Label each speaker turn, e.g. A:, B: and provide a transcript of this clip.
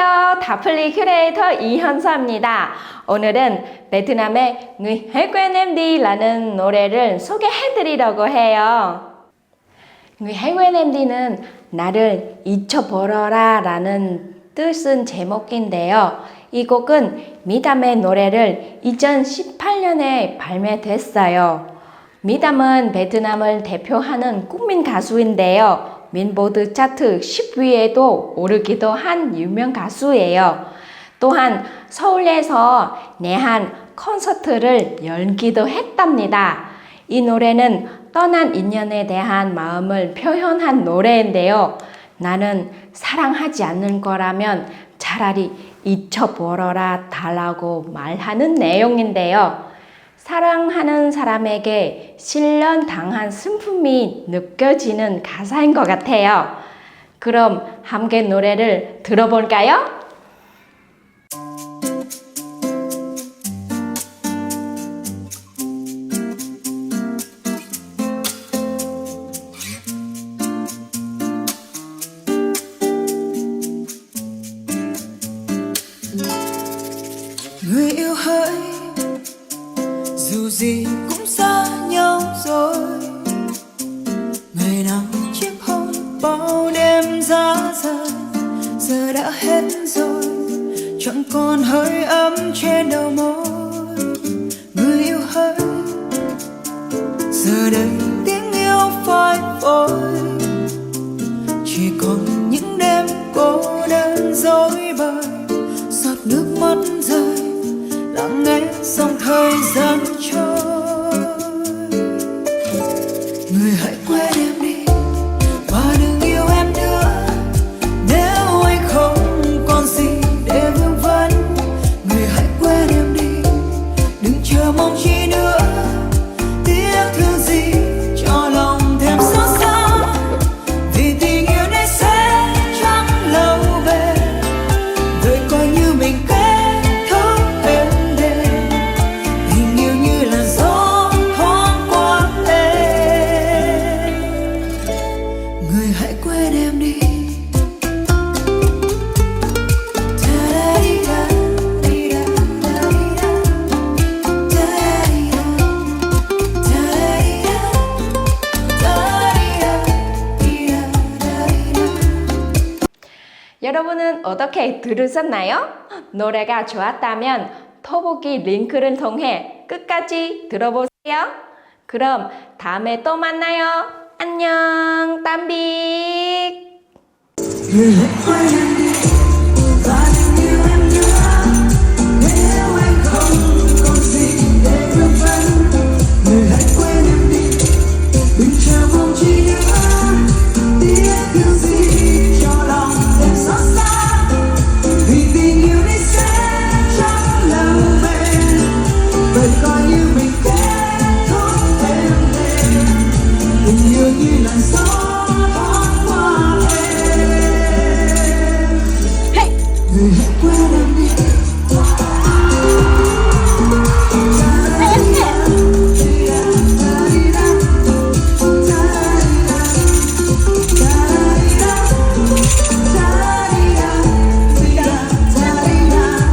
A: 안녕하세요. 다플리 큐레이터 이현서입니다. 오늘은 베트남의 hãy quên em đi 라는 노래를 소개해 드리려고 해요. hãy quên em đi 는 나를 잊혀버려라 라는 뜻은 제목인데요. 이 곡은 미담의 노래를 2018년에 발매됐어요. 미담은 베트남을 대표하는 국민 가수인데요. 민보드 차트 10위에도 오르기도 한 유명 가수예요. 또한 서울에서 내한 콘서트를 열기도 했답니다. 이 노래는 떠난 인연에 대한 마음을 표현한 노래인데요. 나는 사랑하지 않는 거라면 차라리 잊혀버려라 달라고 말하는 내용인데요. 사랑하는 사람에게 실련 당한 슬픔이 느껴지는 가사인 것 같아요. 그럼 함께 노래를 들어볼까요?
B: người yêu hỡi dù gì cũng xa nhau rồi. Ngày nào chiếc hôn bao đêm giá rời giờ đã hết rồi. Chẳng còn hơi ấm trên đầu môi, người yêu hỡi. Giờ đây tiếng yêu phai phôi, chỉ còn những đêm cô đơn dối bời. Giọt nước mắt rơi dòng thời gian trôi. Người hãy quên em.
A: 여러분은 어떻게 들으셨나요? 노래가 좋았다면 더보기 링크를 통해 끝까지 들어보세요. 그럼 다음에 또 만나요. 안녕, 땀빅.